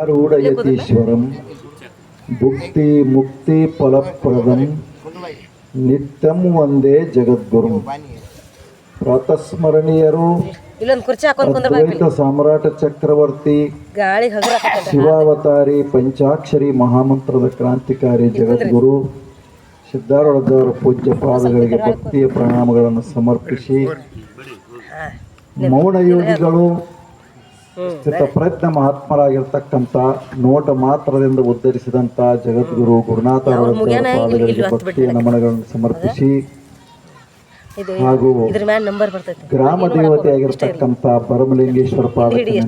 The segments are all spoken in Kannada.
ಆರೂಢಯತೀಶ್ವರಂ ಭುಕ್ತಿ ಮುಕ್ತಿ ಫಲಪ್ರದಂ. ನಿತ್ಯಂ ಒಂದೇ ಜಗದ್ಗುರು. ಪ್ರಾತಸ್ಮರಣೀಯರು ಅದ್ವೈತ ಸಾಮ್ರಾಟ ಚಕ್ರವರ್ತಿ. ಶಿವಾವತಾರಿ ಪಂಚಾಕ್ಷರಿ ಮಹಾಮಂತ್ರದ ಕ್ರಾಂತಿಕಾರಿ ಜಗದ್ಗುರು. ಸಿದ್ಧಾರೂಢದವರ ಪೂಜ್ಯ ಪಾದಗಳಿಗೆ ಭಕ್ತಿಯ ಪ್ರಣಾಮಗಳನ್ನು ಸಮರ್ಪಿಸಿ ಮೌನ ಸ್ಥಿತ ಪ್ರಜ್ಞ ಮಹಾತ್ಮರಾಗಿರ್ತಕ್ಕಂಥ ನೋಟ ಮಾತ್ರದಿಂದ ಉದ್ಧರಿಸಿದಂಥ ಜಗದ್ಗುರು ಗುರುನಾಥ ಪಾದಗಳಿಗೆ ಭಕ್ತಿಯ ನಮನಗಳನ್ನು ಸಮರ್ಪಿಸಿ ಹಾಗೂ ಗ್ರಾಮ ದೇವತೆಯಾಗಿರ್ತಕ್ಕಂಥ ಬರಮಲಿಂಗೇಶ್ವರ ಪರಮಲಿಂಗೇಶ್ವರ ಪಾದಕ್ಕೆ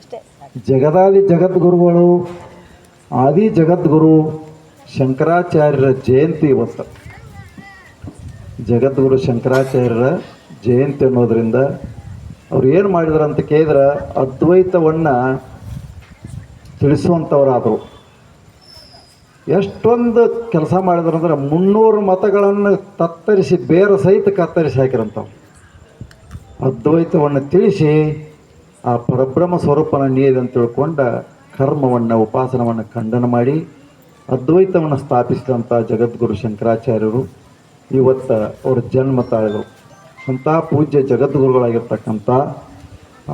ಅಷ್ಟೇ ಜಗದಾದಿ ಜಗದ್ಗುರುಗಳು ಆದಿ ಜಗದ್ಗುರು ಶಂಕರಾಚಾರ್ಯರ ಜಯಂತಿ ಇವತ್ತು. ಜಗದ್ಗುರು ಶಂಕರಾಚಾರ್ಯರ ಜಯಂತಿ ಅನ್ನೋದ್ರಿಂದ ಅವ್ರು ಏನು ಮಾಡಿದ್ರು ಅಂತ ಕೇಳಿದ್ರೆ ಅದ್ವೈತವನ್ನು ತಿಳಿಸುವಂಥವರಾದರು ಎಷ್ಟೊಂದು ಕೆಲಸ ಮಾಡಿದ್ರು ಅಂದ್ರೆ ಮುನ್ನೂರು ಮತಗಳನ್ನು ತತ್ತರಿಸಿ ಬೇರೆ ಸಹಿತ ಕತ್ತರಿಸಿ ಹಾಕಿರಂಥವು ಅದ್ವೈತವನ್ನು ತಿಳಿಸಿ ಆ ಪರಬ್ರಹ್ಮ ಸ್ವರೂಪನ ನೀರಿದೆ ಅಂತ ತಿಳ್ಕೊಂಡ ಕರ್ಮವನ್ನು, ಉಪಾಸನವನ್ನು ಖಂಡನ ಮಾಡಿ ಅದ್ವೈತವನ್ನು ಸ್ಥಾಪಿಸಿದಂಥ ಜಗದ್ಗುರು ಶಂಕರಾಚಾರ್ಯರು ಇವತ್ತು ಅವರು ಜನ್ಮ ತಾಳಿದರು. ಅಂಥ ಪೂಜ್ಯ ಜಗದ್ಗುರುಗಳಾಗಿರ್ತಕ್ಕಂಥ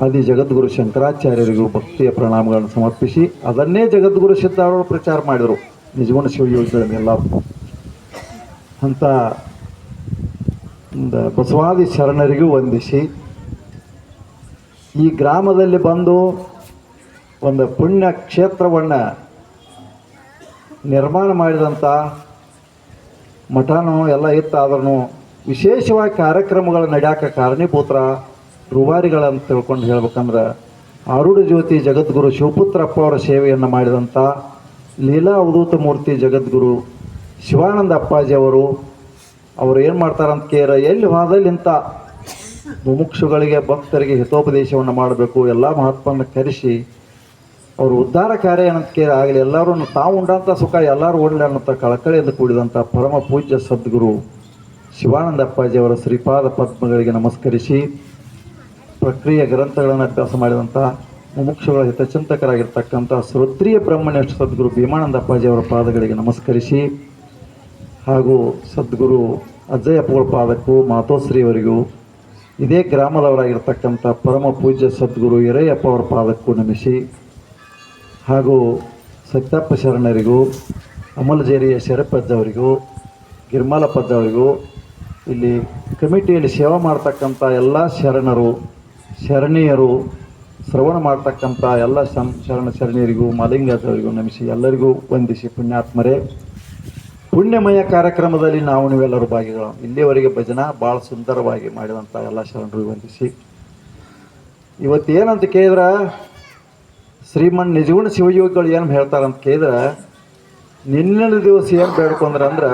ಆದಿ ಜಗದ್ಗುರು ಶಂಕರಾಚಾರ್ಯರಿಗೂ ಭಕ್ತಿಯ ಪ್ರಣಾಮಗಳನ್ನು ಸಮರ್ಪಿಸಿ ಅದನ್ನೇ ಜಗದ್ಗುರು ಸಿದ್ಧಾರ್ಥ ಪ್ರಚಾರ ಮಾಡಿದರು. ನಿಜಗುಣ ಅಂಥ ಒಂದು ಬಸವಾದಿ ಶರಣರಿಗೂ ವಂದಿಸಿ, ಈ ಗ್ರಾಮದಲ್ಲಿ ಬಂದು ಒಂದು ಪುಣ್ಯ ಕ್ಷೇತ್ರವನ್ನು ನಿರ್ಮಾಣ ಮಾಡಿದಂಥ ಮಠನೂ ಎಲ್ಲ ಇತ್ತಾದ್ರೂ ವಿಶೇಷವಾಗಿ ಕಾರ್ಯಕ್ರಮಗಳು ನಡೆಯಕ್ಕೆ ಕಾರಣೀಭೂತರ ರೂವಾರಿಗಳಂತ ತಿಳ್ಕೊಂಡು ಹೇಳ್ಬೇಕಂದ್ರೆ ಆರುಡ ಜ್ಯೋತಿ ಜಗದ್ಗುರು ಶಿವಪುತ್ರಪ್ಪ ಅವರ ಸೇವೆಯನ್ನು ಮಾಡಿದಂಥ ಲೀಲಾ ಅವಧೂತ ಮೂರ್ತಿ ಜಗದ್ಗುರು ಶಿವಾನಂದ ಅಪ್ಪಾಜಿ ಅವರು ಅವರು ಏನು ಮಾಡ್ತಾರಂತ ಕೇರ ಎಲ್ಲಿ ಹೋದಲ್ಲಿ ಇಂಥ ಮುಮುಕ್ಷುಗಳಿಗೆ, ಭಕ್ತರಿಗೆ ಹಿತೋಪದೇಶವನ್ನು ಮಾಡಬೇಕು, ಎಲ್ಲ ಮಹಾತ್ಮನ ಕರೆಸಿ ಅವರು ಉದ್ಧಾರ ಕಾರ್ಯ ಏನಂತ ಕೇರ ಆಗಲಿ ಎಲ್ಲರೂ ತಾವು ಉಂಡಂಥ ಸುಖ, ಎಲ್ಲರೂ ಓಡಲಿ ಅನ್ನೋಂಥ ಕಳಕಳಿಯಿಂದ ಕೂಡಿದಂಥ ಪರಮ ಪೂಜ್ಯ ಸದ್ಗುರು. ಶಿವಾನಂದ ಅಪ್ಪಾಜಿಯವರ ಶ್ರೀಪಾದ ಪದ್ಮಗಳಿಗೆ ನಮಸ್ಕರಿಸಿ ಪ್ರಕ್ರಿಯೆ ಗ್ರಂಥಗಳನ್ನು ಅಭ್ಯಾಸ ಮಾಡಿದಂಥ ಮುಮುಕ್ಷಗಳ ಹಿತಚಿಂತಕರಾಗಿರ್ತಕ್ಕಂಥ ಶ್ರೋತ್ರಿಯ ಬ್ರಹ್ಮಣ್ಯ ಸದ್ಗುರು ಭೀಮಾನಂದ ಅಪ್ಪಾಜಿಯವರ ಪಾದಗಳಿಗೆ ನಮಸ್ಕರಿಸಿ ಹಾಗೂ ಸದ್ಗುರು ಅಜ್ಜಯ್ಯಪ್ಪಗಳ ಪಾದಕ್ಕೂ ಮಾತೋಶ್ರೀಯವರಿಗೂ ಇದೇ ಗ್ರಾಮದವರಾಗಿರ್ತಕ್ಕಂಥ ಪರಮ ಪೂಜ್ಯ ಸದ್ಗುರು ಹಿರಯ್ಯಪ್ಪ ಅವರ ಪಾದಕ್ಕೂ ನಮಿಸಿ ಹಾಗೂ ಸತ್ಯಪ್ಪ ಶರಣರಿಗೂ ಅಮಲಜೇರಿಯ ಶರಪಜ್ಜವರಿಗೂ ಗಿರ್ಮಲಪ್ಪಜ್ಜವರಿಗೂ ಇಲ್ಲಿ ಕಮಿಟಿಯಲ್ಲಿ ಸೇವೆ ಮಾಡ್ತಕ್ಕಂಥ ಎಲ್ಲ ಶರಣರು, ಶರಣೀಯರು, ಶ್ರವಣ ಮಾಡ್ತಕ್ಕಂಥ ಎಲ್ಲ ಶಂ ಶರಣ ಶರಣೀಯರಿಗೂ ಮಾಲಿಂಗದವರಿಗೂ ನಮಿಸಿ ಎಲ್ಲರಿಗೂ ವಂದಿಸಿ ಪುಣ್ಯಾತ್ಮರೇ. ಪುಣ್ಯಮಯ ಕಾರ್ಯಕ್ರಮದಲ್ಲಿ ನಾವು ನೀವೆಲ್ಲರೂ ಭಾಗಿಗಳು. ಇಲ್ಲಿಯವರೆಗೆ ಭಜನ ಭಾಳ ಸುಂದರವಾಗಿ ಮಾಡಿದಂಥ ಎಲ್ಲ ಶರಣರು ವಂದಿಸಿ. ಇವತ್ತು ಏನಂತ ಕೇಳಿದ್ರೆ? ಶ್ರೀಮನ್ ನಿಜಗುಣ ಶಿವಯೋಗಿಗಳು ಏನು ಹೇಳ್ತಾರಂತ ಕೇಳಿದ್ರೆ? ನಿನ್ನೆ ದಿವಸ ಏನು ಬೇಡ್ಕೊಂಡ್ರೆ ಅಂದ್ರೆ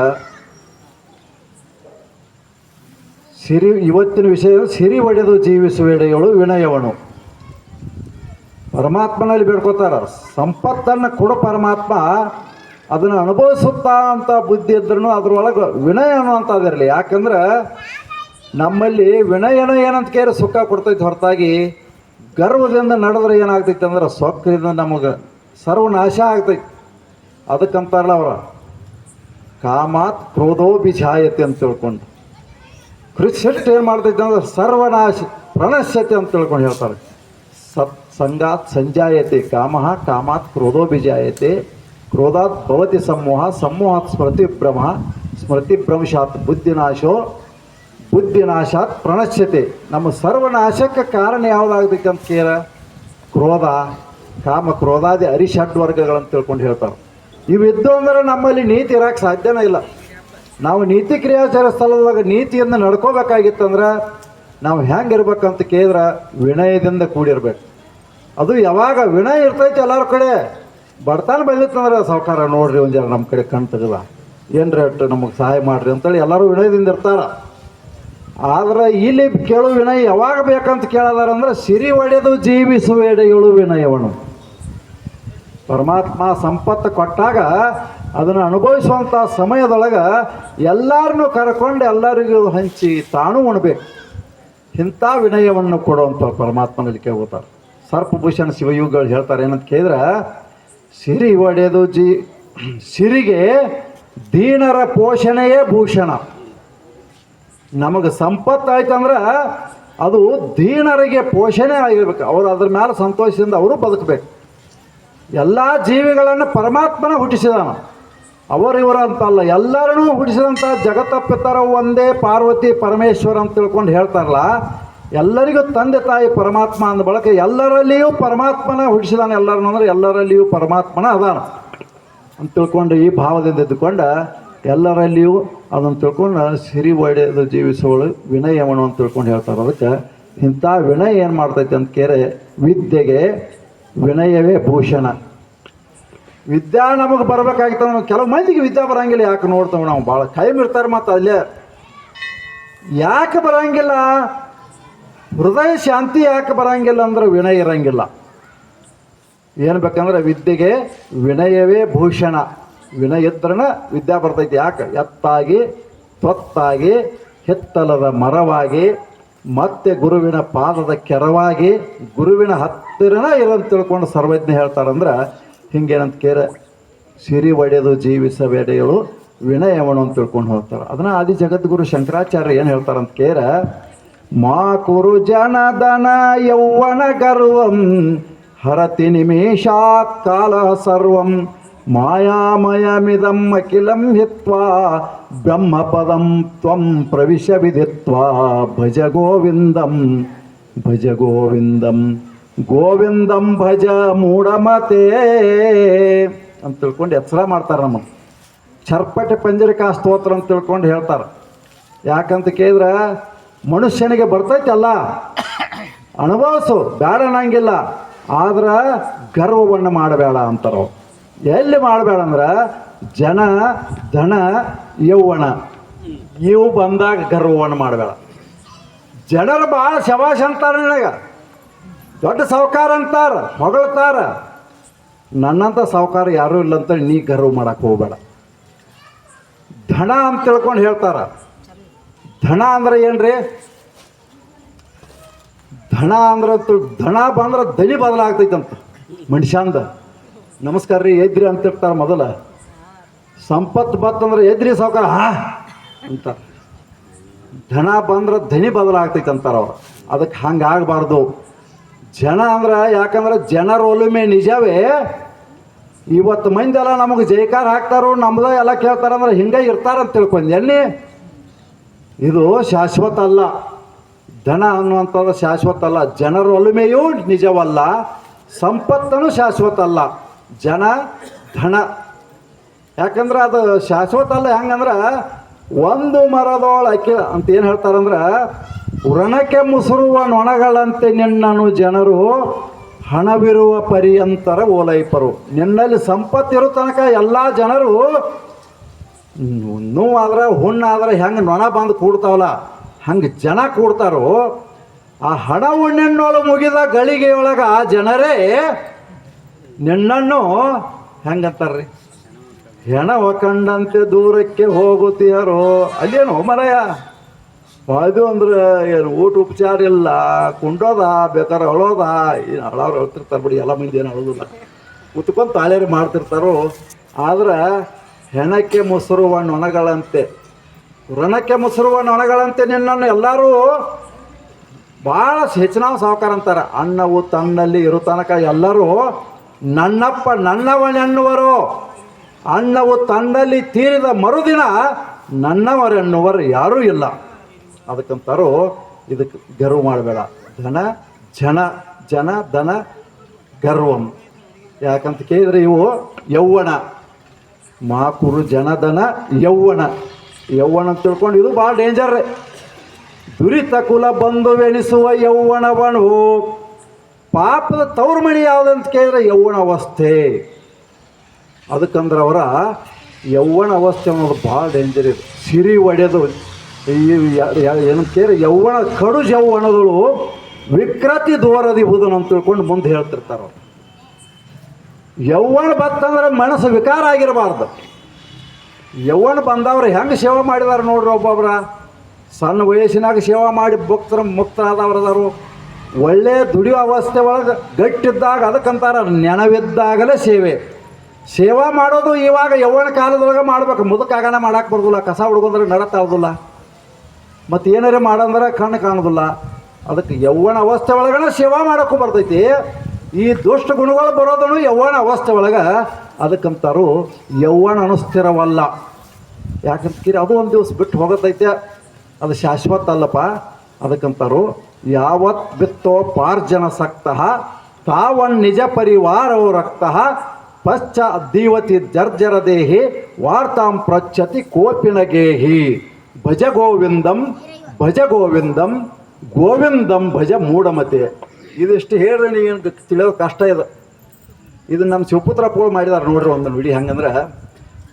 ಸಿರಿ, ಇವತ್ತಿನ ವಿಷಯ ಸಿರಿ ಒಡೆದು ಜೀವಿಸುವೆಡೆಗಳು ವಿನಯವನು. ಪರಮಾತ್ಮನಲ್ಲಿ ಬೇಡ್ಕೋತಾರ, ಸಂಪತ್ತನ್ನು ಕೊಡೋ ಪರಮಾತ್ಮ, ಅದನ್ನು ಅನುಭವಿಸುತ್ತಾ ಅಂತ ಬುದ್ಧಿ ಇದ್ರೂ ಅದ್ರೊಳಗೆ ವಿನಯ ಅನ್ನುವಂಥದ್ದಿರಲಿ. ಯಾಕಂದ್ರೆ ನಮ್ಮಲ್ಲಿ ವಿನಯನ ಏನಂತ ಕೇಳಿ ಸುಖ ಕೊಡ್ತೈತೆ ಹೊರತಾಗಿ, ಗರ್ವದಿಂದ ನಡೆದ್ರೆ ಏನಾಗ್ತೈತೆ ಅಂದ್ರೆ ಸೊಕ್ಕಿಂದ ನಮಗೆ ಸರ್ವನಾಶ ಆಗ್ತೈತಿ. ಅದಕ್ಕಂತಾರಲ್ಲ ಅವರ, ಕಾಮಾತ್ ಕ್ರೋಧೋಭಿಜಾಯತೆ ಅಂತ ತಿಳ್ಕೊಂಡು. ಕೃಷ್ಣ ಏನು ಮಾಡ್ತೈತೆ ಅಂದ್ರೆ ಸರ್ವನಾಶ, ಪ್ರಣಶ್ಯತೆ ಅಂತ ತಿಳ್ಕೊಂಡು ಹೇಳ್ತಾರೆ. ಸತ್ ಸಂಗಾತ್ ಸಂಜಾಯತೆ, ಕಾಮಃ ಕಾಮಾತ್ ಕ್ರೋಧೋಭಿಜಾಯತೆ, ಕ್ರೋಧಾತ್ ಭವತಿ ಸಮೂಹ ಸಮೂಹಾತ್ ಸ್ಮೃತಿ ಪ್ರಮುಶಾತ್ ಬುದ್ಧಿನಾಶೋ, ಬುದ್ಧಿನಾಶಾತ್ ಪ್ರಣಶ್ಯತೆ. ನಮ್ಮ ಸರ್ವನಾಶಕ್ಕೆ ಕಾರಣ ಯಾವುದಾಗಬೇಕು ಅಂತ ಕೇಳ? ಕ್ರೋಧ, ಕಾಮ ಕ್ರೋಧಾದಿ ಅರಿಷಡ್ ತಿಳ್ಕೊಂಡು ಹೇಳ್ತಾರೆ. ಇವಿದ್ದು ಅಂದ್ರೆ ನಮ್ಮಲ್ಲಿ ನೀತಿ ಇರೋಕ್ಕೆ ಸಾಧ್ಯನೇ ಇಲ್ಲ. ನಾವು ನೀತಿ ಕ್ರಿಯಾಚಾರ ಸ್ಥಳದಾಗ ನೀತಿಯಿಂದ ನಡ್ಕೋಬೇಕಾಗಿತ್ತಂದ್ರೆ ನಾವು ಹೆಂಗಿರ್ಬೇಕಂತ ಕೇಳಿದ್ರೆ ವಿನಯದಿಂದ ಕೂಡಿರ್ಬೇಕು. ಅದು ಯಾವಾಗ ವಿನಯ ಇರ್ತೈತೆ ಎಲ್ಲರ ಕಡೆ. ಬಡತನ ಬೆಳೀತಂದ್ರೆ ಸಾವುಕಾರ ನೋಡ್ರಿ ಒಂದು ಜನ ನಮ್ಮ ಕಡೆ ಕಣ್ ತೆಗದ ಏನ್ರಿ ಅಟ್ಟು ನಮಗೆ ಸಹಾಯ ಮಾಡ್ರಿ ಅಂತೇಳಿ ಎಲ್ಲರೂ ವಿನಯದಿಂದ ಇರ್ತಾರ. ಆದ್ರೆ ಇಲ್ಲಿ ಕೇಳು ವಿನಯ ಯಾವಾಗ ಬೇಕಂತ ಕೇಳದಾರಂದ್ರೆ ಸಿರಿ ಒಡೆದು ಜೀವಿಸುವೆಡೆಗಳು ವಿನಯವನು. ಪರಮಾತ್ಮ ಸಂಪತ್ತು ಕೊಟ್ಟಾಗ ಅದನ್ನು ಅನುಭವಿಸುವಂಥ ಸಮಯದೊಳಗೆ ಎಲ್ಲರನ್ನೂ ಕರ್ಕೊಂಡು ಎಲ್ಲರಿಗೂ ಹಂಚಿ ತಾನು ಉಣ್ಬೇಕು. ಇಂಥ ವಿನಯವನ್ನು ಕೊಡುವಂಥ ಪರಮಾತ್ಮನಲ್ಲಿ ಕೇಳ್ತಾರೆ ಸರ್ಪಭೂಷಣ ಶಿವಯುಗಳು ಹೇಳ್ತಾರೆ, ಏನಂತ ಕೇಳಿದ್ರೆ, ಸಿರಿ ಒಡೆದು ಜಿ, ಸಿರಿಗೆ ದೀನರ ಪೋಷಣೆಯೇ ಭೂಷಣ. ನಮಗೆ ಸಂಪತ್ತು ಆಯ್ತಂದ್ರೆ ಅದು ದೀನರಿಗೆ ಪೋಷಣೆ ಆಗಿರ್ಬೇಕು. ಅವರು ಅದ್ರ ಮೇಲೆ ಸಂತೋಷದಿಂದ ಅವರು ಬದುಕಬೇಕು. ಎಲ್ಲ ಜೀವಿಗಳನ್ನು ಪರಮಾತ್ಮನ ಹುಟ್ಟಿಸಿದಾನ. ಅವರು ಅಂತ ಅಲ್ಲ ಎಲ್ಲರನ್ನೂ ಹುಟ್ಟಿಸಿದಂಥ ಜಗತ್ತಪ್ಪಿತರ ಒಂದೇ ಪಾರ್ವತಿ ಪರಮೇಶ್ವರ ಅಂತ ತಿಳ್ಕೊಂಡು ಹೇಳ್ತಾರಲ್ಲ, ಎಲ್ಲರಿಗೂ ತಂದೆ ತಾಯಿ ಪರಮಾತ್ಮ ಅಂದ ಬಳಕೆ ಎಲ್ಲರಲ್ಲಿಯೂ ಪರಮಾತ್ಮನ ಹುಡಿಸಿದಾನೆ ಎಲ್ಲರನ್ನೂ ಅಂದ್ರೆ ಎಲ್ಲರಲ್ಲಿಯೂ ಪರಮಾತ್ಮನ ಅದಾನ ಅಂತ ತಿಳ್ಕೊಂಡು ಈ ಭಾವದಿಂದ ಇದ್ದುಕೊಂಡ ಎಲ್ಲರಲ್ಲಿಯೂ ಅದನ್ನು ತಿಳ್ಕೊಂಡು ಸಿರಿ ಒಡೆದು ಜೀವಿಸುವಳು ವಿನಯವನು ಅಂತ ತಿಳ್ಕೊಂಡು ಹೇಳ್ತಾರೆ ಅದಕ್ಕೆ. ಇಂಥ ವಿನಯ ಏನು ಮಾಡ್ತೈತೆ ಅಂತ ಕೇರೆ, ವಿದ್ಯೆಗೆ ವಿನಯವೇ ಭೂಷಣ. ವಿದ್ಯಾ ನಮಗೆ ಬರಬೇಕಾಗಿತ್ತು ನಾವು ಕೆಲವು ಮಂದಿಗೆ ವಿದ್ಯಾ ಬರಂಗಿಲ್ಲ, ಯಾಕೆ ನೋಡ್ತೇವೆ ನಾವು? ಭಾಳ ಕೈಮ್ ಇರ್ತಾರೆ ಮತ್ತು ಅಲ್ಲೇ. ಯಾಕೆ ಬರಂಗಿಲ್ಲ? ಹೃದಯ ಶಾಂತಿ ಯಾಕೆ ಬರಂಗಿಲ್ಲ ಅಂದ್ರೆ ವಿನಯ ಇರಂಗಿಲ್ಲ. ಏನು ಬೇಕಂದ್ರೆ ವಿದ್ಯೆಗೆ ವಿನಯವೇ ಭೂಷಣ. ವಿನಯ ಇದ್ರನ ವಿದ್ಯಾ ಬರ್ತೈತಿ. ಯಾಕೆ? ಎತ್ತಾಗಿ ತ್ವತ್ತಾಗಿ ಹೆತ್ತಲದ ಮರವಾಗಿ, ಮತ್ತೆ ಗುರುವಿನ ಪಾದದ ಕೆರವಾಗಿ, ಗುರುವಿನ ಹತ್ತಿರನ ಇರೋದು ತಿಳ್ಕೊಂಡು ಸರ್ವಜ್ಞ ಹೇಳ್ತಾರಂದ್ರೆ ಹಿಂಗೇನಂತ ಕೇರ, ಸಿರಿ ಒಡೆದು ಜೀವಿಸಬೇಡೆಯಳು ವಿನಯವನು ಅಂತ ತಿಳ್ಕೊಂಡು ಹೋಗ್ತಾರೆ. ಅದನ್ನ ಆದಿ ಜಗದ್ಗುರು ಶಂಕರಾಚಾರ್ಯ ಏನು ಹೇಳ್ತಾರಂತ ಕೇರ ಮಾ ಕುರು ಜನದನ ಯೌವನ ಗರ್ವಂ, ಹರತಿ ನಿಮೇಷಾತ್ ಕಾಲ ಸರ್ವಂ ಮಾಯಾಮಯಮಿದಂ ಅಖಿಲಂ ಹಿತ್ವಾ ಬ್ರಹ್ಮಪದಂ ತ್ವಂ ಪ್ರವಿಶ ವಿಧಿತ್ವ, ಭಜ ಗೋವಿಂದಂ ಭಜ ಗೋವಿಂದಂ. ಗೋವಿಂದಂ ಭಜ ಮೂಡಮತೆ ಅಂತ ತಿಳ್ಕೊಂಡು ಎಚ್ಚರ ಮಾಡ್ತಾರೆ ನಮಗೆ ಚರ್ಪಟೆ ಪಂಜರಿಕಾ ಸ್ತೋತ್ರ ಅಂತ ತಿಳ್ಕೊಂಡು ಹೇಳ್ತಾರೆ. ಯಾಕಂತ ಕೇಳಿದ್ರೆ, ಮನುಷ್ಯನಿಗೆ ಬರ್ತೈತಲ್ಲ ಅನುಭವಿಸು ಬೇಡ ಅನ್ನಂಗಿಲ್ಲ, ಆದ್ರೆ ಗರ್ವವನ್ನು ಮಾಡಬೇಡ ಅಂತಾರ. ಎಲ್ಲಿ ಮಾಡಬೇಡ ಅಂದ್ರೆ, ಜನ ಧನ ಯೌವನ, ಇವು ಬಂದಾಗ ಗರ್ವವನ್ನು ಮಾಡಬೇಡ. ಜನರು ಭಾಳ ಶವಾಶ ಅಂತಾರೆ ನನಗೆ. ದೊಡ್ಡ ಸಾವುಕಾರ ಅಂತಾರ, ಹೊಗಳ್ತಾರ. ನನ್ನಂಥ ಸಾವುಕಾರ ಯಾರೂ ಇಲ್ಲ ಅಂತ ನೀ ಗರ್ವ ಮಾಡಕ್ಕೆ ಹೋಗಬೇಡ. ಧನ ಅಂತ ತಿಳ್ಕೊಂಡು ಹೇಳ್ತಾರ. ಧನ ಅಂದ್ರೆ ಏನ್ರಿ? ಧನ ಅಂದ್ರೆ ಧನ ಬಂದ್ರೆ ದನಿ ಬದಲಾಗ್ತೈತಂತ ಮನುಷ್ಯಂದ. ನಮಸ್ಕಾರ ರೀ, ಎದ್ರಿ ಅಂತ ಇರ್ತಾರ ಮೊದಲ. ಸಂಪತ್ತು ಬತ್ತಂದ್ರೆ ಎದ್ರಿ ಸಾವುಕಾರ, ಹಾ? ಅಂತ. ಧನ ಬಂದ್ರೆ ಧನಿ ಬದಲಾಗ್ತೈತೆ ಅಂತಾರೆ ಅವ್ರು. ಅದಕ್ಕೆ ಹಂಗಾಗಬಾರ್ದು. ಜನ ಅಂದ್ರೆ, ಯಾಕಂದ್ರೆ ಜನರ ಒಲುಮೆ ನಿಜವೇ? ಇವತ್ತು ಮಂದಿ ಎಲ್ಲ ನಮಗೆ ಜೈಕಾರ ಹಾಕ್ತಾರೋ ನಮ್ದ ಎಲ್ಲ ಕೇಳ್ತಾರಂದ್ರೆ ಹಿಂಗೆ ಇರ್ತಾರಂತ ತಿಳ್ಕೊಂಡು, ಎಲ್ಲಿ? ಇದು ಶಾಶ್ವತ ಅಲ್ಲ. ಧನ ಅನ್ನುವಂಥದ್ದು ಶಾಶ್ವತ ಅಲ್ಲ. ಜನರ ಒಲುಮೆಯೂ ನಿಜವಲ್ಲ. ಸಂಪತ್ತನು ಶಾಶ್ವತ ಅಲ್ಲ. ಜನ, ಧನ. ಯಾಕಂದ್ರೆ ಅದು ಶಾಶ್ವತ ಅಲ್ಲ ಹೆಂಗಂದ್ರೆ, ಒಂದು ಮರದೊಳ ಅಕ್ಕಿ ಅಂತ ಏನು ಹೇಳ್ತಾರಂದ್ರೆ ಉರಣಕ್ಕೆ ಮುಸುರುವ ನೊಣಗಳಂತೆ ನಿನ್ನನು ಜನರು ಹಣವಿರುವ ಪರ್ಯಂತರ ಓಲೈಪರು. ನಿನ್ನಲ್ಲಿ ಸಂಪತ್ತಿರೋ ತನಕ ಎಲ್ಲ ಜನರು ನೋವಾದ್ರೆ ಹುಣ್ಣಾದ್ರೆ ಹೆಂಗೆ ನೊಣ ಬಂದು ಕೂಡ್ತಾವಲ್ಲ, ಹಂಗೆ ಜನ ಕೂಡ್ತಾರೋ, ಆ ಹಣ ಹುಣ್ಣಿನೊಳು ಮುಗಿದ ಗಳಿಗೆಯೊಳಗೆ ಆ ಜನರೇ ನಿನ್ನನ್ನು ಹೆಂಗಂತಾರ್ರಿ? ಹೆಣ ಕಂಡಂತೆ ದೂರಕ್ಕೆ ಹೋಗುತ್ತೀಯರೋ, ಅಲ್ಲೇನು ಮರಯ? ಅದು ಅಂದ್ರೆ ಏನು, ಊಟ ಉಪಚಾರ ಇಲ್ಲ ಕುಂಡೋದ ಬೇಕಾದ್ರೆ ಅಳೋದ, ಏನು ಅಳೋರು ಅಳ್ತಿರ್ತಾರೆ ಬಿಡಿ, ಎಲ್ಲ ಮಂದಿ ಏನು ಅಳೋದಿಲ್ಲ. ಕುತ್ಕೊಂಡು ತಾಳೇರಿ ಮಾಡ್ತಿರ್ತಾರೋ, ಆದ್ರೆ ಹೆಣಕ್ಕೆ ಮೊಸರು ನೊಣಗಳಂತೆ ರಣಕ್ಕೆ ಮೊಸರುವ ನೊಣಗಳಂತೆ ನಿನ್ನನ್ನು ಎಲ್ಲರೂ ಭಾಳ ಹೆಚ್ಚಿನ ಸಾವುಕಾರ ಅಂತಾರೆ. ಅಣ್ಣವು ತನ್ನಲ್ಲಿ ಇರೋ ತನಕ ಎಲ್ಲರೂ ನನ್ನಪ್ಪ ನನ್ನವನೆನ್ನುವರು. ಅಣ್ಣವು ತನ್ನಲ್ಲಿ ತೀರಿದ ಮರುದಿನ ನನ್ನವರೆನ್ನುವರು ಯಾರೂ ಇಲ್ಲ. ಅದಕ್ಕಂತಾರು ಇದಕ್ಕೆ ಗರ್ವ ಮಾಡಬೇಡ. ಧನ ಜನ ಜನ ಧನ ಗರ್ವಂ. ಯಾಕಂತ ಕೇಳಿದ್ರೆ ಇವು ಯೌವನ. ಮಾಕುರು ಜನಧನ ಯೌವನ. ಯೌವನ ಅಂತ ತಿಳ್ಕೊಂಡು ಇದು ಭಾಳ ಡೇಂಜರ್ ದುರಿತ ಕುಲ ಬಂಧುವೆನಿಸುವ ಯೌವನವನು. ಪಾಪದ ತೌರ್ಮಣಿ ಮಣಿ ಯಾವುದಂತ ಕೇಳಿದ್ರೆ ಯೌವನ ಅವಸ್ಥೆ. ಅದಕ್ಕಂದ್ರೆ ಅವರ ಯೌವನ ಅವಸ್ಥೆ ಅನ್ನೋದು ಭಾಳ ಡೇಂಜರ್ ಇದೆ ಸಿರಿ ಒಡೆದು ಏನಂತ ಕೇಳಿದ್ರೆ ಯೌವನ, ಕಡು ಯೌವನಗಳು ವಿಕೃತಿ ದೂರದಿಹುದು ಅಂತ ತಿಳ್ಕೊಂಡು ಮುಂದೆ ಹೇಳ್ತಿರ್ತಾರೆ ಯೌವನ ಬತ್ತಂದ್ರೆ ಮನಸ್ಸು ವಿಕಾರ ಆಗಿರಬಾರ್ದು. ಯೌವನ ಬಂದವ್ರು ಹೆಂಗೆ ಸೇವೆ ಮಾಡಿದಾರೆ ನೋಡ್ರಿ ಒಬ್ಬೊಬ್ರ. ಸಣ್ಣ ವಯಸ್ಸಿನಾಗ ಸೇವೆ ಮಾಡಿ ಭಕ್ತರ ಮುಕ್ತರಾದವ್ರು ಅದಾರು ಒಳ್ಳೆ ದುಡಿಯೋ ಅವಸ್ಥೆ ಒಳಗೆ ಗಟ್ಟಿದ್ದಾಗ ಅದಕ್ಕಂತಾರ ನೆನವಿದ್ದಾಗಲೇ ಸೇವೆ. ಸೇವಾ ಮಾಡೋದು ಇವಾಗ ಯೌವನ ಕಾಲದೊಳಗೆ ಮಾಡ್ಬೇಕು. ಆಗನ ಮಾಡಕ್ಕೆ ಬರೋದಿಲ್ಲ, ಕಸ ಹುಡ್ಕೊಂಡ್ರೆ ನಡತ್ತಾಗೋದಿಲ್ಲ ಮತ್ತು ಏನಾರ ಮಾಡಂದ್ರೆ ಕಣ್ಣು ಕಾಣೋದಿಲ್ಲ. ಅದಕ್ಕೆ ಯೌವನ ಅವಸ್ಥೆ ಒಳಗನ ಸೇವಾ ಮಾಡೋಕ್ಕೂ ಬರ್ತೈತಿ. ಈ ದುಷ್ಟ ಗುಣಗಳು ಬರೋದನ್ನು ಯೌವನ ಅವಸ್ಥೆ ಒಳಗೆ ಅದಕ್ಕಂತಾರು ಯೌವನ ಅನುಸ್ಥಿರವಲ್ಲ ಯಾಕಂತೀರಿ ಅದು ಒಂದು ದಿವಸ ಬಿಟ್ಟು ಹೋಗತೈತೆ. ಅದು ಶಾಶ್ವತ ಅಲ್ಲಪ್ಪ. ಅದಕ್ಕಂತಾರು ಯಾವತ್ ಬಿತ್ತೋ ಪಾರ್ಜನ ಸಕ್ತಃ, ತಾವನ್ ನಿಜ ಪರಿವಾರವು ರಕ್ತಃ, ಪಶ್ಚ ದೀವತಿ ಜರ್ಜರ ದೇಹಿ, ವಾರ್ತಾಂ ಪ್ರಚ್ಛತಿ ಕೋಪಿನ ಗೇಹಿ. ಭಜ ಗೋವಿಂದಂ ಭಜ ಗೋವಿಂದಂ ಗೋವಿಂದಂ ಭಜ ಮೂಢಮತೆ. ಇದಿಷ್ಟು ಹೇಳ್ರಿ ನೀನು ತಿಳಿಯೋದು ಕಷ್ಟ ಇದೆ. ಇದು ನಮ್ಮ ಶಿವಪುತ್ರ ಪೋಲ್ ಮಾಡಿದಾರೆ ನೋಡ್ರಿ ಒಂದು ವಿಡಿ ಹಂಗಂದ್ರೆ,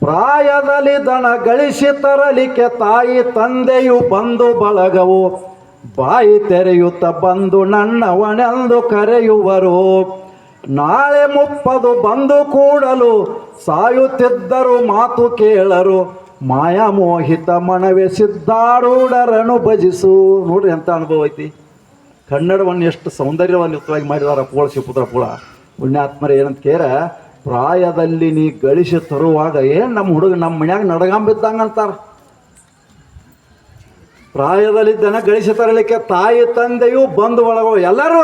ಪ್ರಾಯದಲ್ಲಿ ದನ ಗಳಿಸಿ ತರಲಿಕ್ಕೆ ತಾಯಿ ತಂದೆಯು ಬಂದು ಬಳಗವು, ಬಾಯಿ ತೆರೆಯುತ್ತ ಬಂದು ನನ್ನವನೆಂದು ಕರೆಯುವರು. ನಾಳೆ ಮುಪ್ಪದು ಬಂದು ಕೂಡಲು ಸಾಯುತ್ತಿದ್ದರು ಮಾತು ಕೇಳರು. ಮಾಯಾಮೋಹಿತ ಮನವೇ ಸಿದ್ಧಾರೂಢರನು ಭಜಿಸು. ನೋಡ್ರಿ ಎಂಥ ಅನುಭವ ಐತಿ. ಕನ್ನಡವನ್ನು ಎಷ್ಟು ಸೌಂದರ್ಯವಂತವಾಗಿ ಮಾಡಿದಾರ ಪೋಳ ಶಿವಪುತ್ರ ಪೋಳ. ಪುಣ್ಯಾತ್ಮರ ಏನಂತ ಕೇರ ಪ್ರಾಯದಲ್ಲಿ ನೀ ಗಳಿಸಿ ತರುವಾಗ ಏನು ನಮ್ಮ ಹುಡುಗ ನಮ್ಮ ಮನ್ಯಾಗ ನಡಗಂಬಿದ್ದಂಗೆ ಅಂತಾರೆ ಪ್ರಾಯದಲ್ಲಿದ್ದನ ಗಳಿಸಿ ತರಲಿಕ್ಕೆ ತಾಯಿ ತಂದೆಯು ಬಂದು ಒಳಗೋ ಎಲ್ಲರೂ